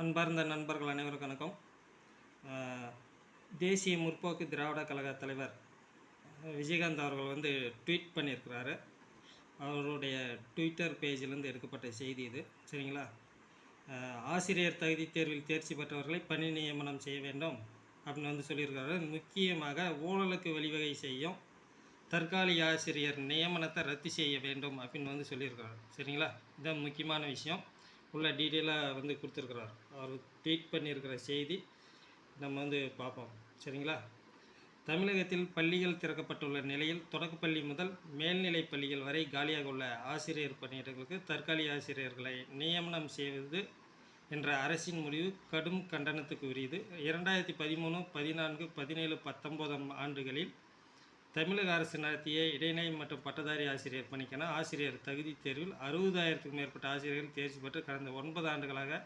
அன்பார்ந்த நண்பர்கள் அனைவருக்கும் வணக்கம். தேசிய முற்போக்கு திராவிட கழக தலைவர் விஜயகாந்த் அவர்கள் வந்து ட்வீட் பண்ணியிருக்கிறாரு. அவருடைய ட்விட்டர் பேஜிலேருந்து எடுக்கப்பட்ட செய்தி இது. சரிங்களா? ஆசிரியர் தகுதி தேர்வில் தேர்ச்சி பெற்றவர்களை பணி நியமனம் செய்ய வேண்டும் அப்படின்னு வந்து சொல்லியிருக்காரு முக்கியமாக ஊழலுக்கு வழிவகை செய்யும் தற்காலிக ஆசிரியர் நியமனத்தை ரத்து செய்ய வேண்டும் அப்படின்னு வந்து சொல்லியிருக்காரு சரிங்களா? இதுதான் முக்கியமான விஷயம். உள்ள டீட்டெயிலாக வந்து கொடுத்துருக்குறார். அவர் ட்வீட் பண்ணியிருக்கிற செய்தி நம்ம வந்து பார்ப்போம். சரிங்களா? தமிழகத்தில் பள்ளிகள் திறக்கப்பட்டுள்ள நிலையில் தொடக்கப்பள்ளி முதல் மேல்நிலைப் பள்ளிகள் வரை காலியாக உள்ள ஆசிரியர் பணியிடங்களுக்கு தற்காலிக ஆசிரியர்களை நியமனம் செய்வது என்ற அரசின் முடிவு கடும் கண்டனத்துக்கு உரியது. இரண்டாயிரத்தி பதிமூணு பதினான்கு பதினேழு பத்தொம்போதாம் ஆண்டுகளில் தமிழக அரசு நடத்திய இடைநிலை மற்றும் பட்டதாரி ஆசிரியர் பணிக்கான ஆசிரியர் தகுதி தேர்வில் அறுபதாயிரத்துக்கும் மேற்பட்ட ஆசிரியர்கள் தேர்ச்சி பெற்று கடந்த ஒன்பது ஆண்டுகளாக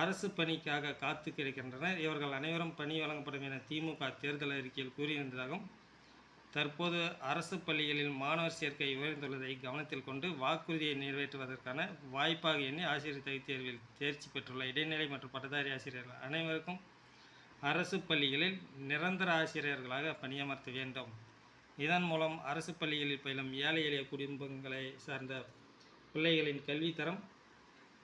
அரசு பணிக்காக காத்து கிடைக்கின்றனர். இவர்கள் அனைவரும் பணி வழங்கப்படும் என திமுக தேர்தல் அறிக்கையில் கூறியிருந்ததாகவும் தற்போது அரசு பள்ளிகளில் மாணவர் சேர்க்கை உயர்ந்துள்ளதை கவனத்தில் கொண்டு வாக்குறுதியை நிறைவேற்றுவதற்கான வாய்ப்பாக எண்ணி ஆசிரியர் தகுதி தேர்வில் தேர்ச்சி பெற்றுள்ள இடைநிலை மற்றும் பட்டதாரி ஆசிரியர்கள் அனைவருக்கும் அரசு பள்ளிகளில் நிரந்தர ஆசிரியர்களாக பணியமர்த்த வேண்டும். இதன் மூலம் அரசு பள்ளிகளில் பயிலும் ஏழை எளிய குடும்பங்களை சார்ந்த பிள்ளைகளின் கல்வித்தரம்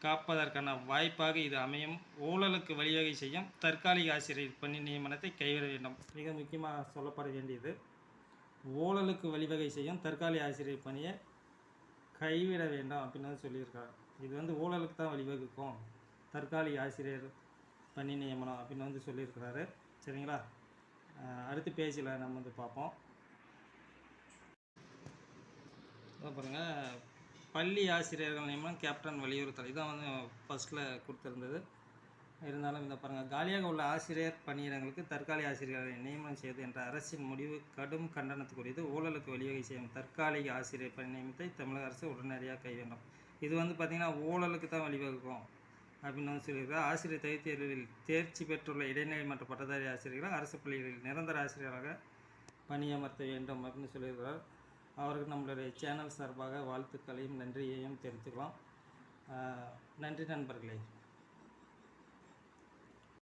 காப்பதற்கான வாய்ப்பாக இது அமையும். ஊழலுக்கு வழிவகை செய்யும் தற்காலிக ஆசிரியர் பணி நியமனத்தை கைவிட வேண்டும். மிக முக்கியமாக சொல்லப்பட வேண்டியது ஊழலுக்கு வழிவகை செய்யும் தற்காலிக ஆசிரியர் பணியை கைவிட வேண்டாம் அப்படின்னு வந்து சொல்லியிருக்காரு இது வந்து ஊழலுக்கு தான் வழிவகுக்கும். தற்காலிக ஆசிரியர் பணி நியமனம் அப்படின்னு வந்து சொல்லியிருக்கிறாரு. சரிங்களா? அடுத்து அடுத்த பேஜில் நம்ம வந்து பார்ப்போம் இதோ பாருங்க பள்ளி ஆசிரியர்கள் நியமனம் கேப்டன் வலியுறுத்தல். இதான் வந்து ஃபஸ்ட்டில் கொடுத்துருந்தது. இருந்தாலும் இந்த பாருங்கள் காலியாக உள்ள ஆசிரியர் பணியிடங்களுக்கு தற்காலிக ஆசிரியர்களை நியமனம் செய்வது என்ற அரசின் முடிவு கடும் கண்டனத்துக்குரியது. ஊழலுக்கு வழிவகை செய்யும் தற்காலிக ஆசிரியர் பணி நியமனத்தை தமிழக அரசு உடனடியாக கை வேண்டும் இது வந்து பார்த்திங்கன்னா ஊழலுக்கு தான் வழிவகுக்கும் அப்படின்னு வந்து சொல்லியிருக்கிறார் ஆசிரியர் தகுதி தேர்வில் தேர்ச்சி பெற்றுள்ள இடைநிலை மற்றும் பட்டதாரி ஆசிரியர்கள் அரசு பள்ளிகளில் நிரந்தர ஆசிரியராக பணியமர்த்த வேண்டும் அப்படின்னு சொல்லியிருக்கிறார். அவருக்கு நம்மளுடைய சேனல் சார்பாக வாழ்த்துக்களையும் நன்றியையும் தெரிவித்துக்கலாம் நன்றி நண்பர்களே.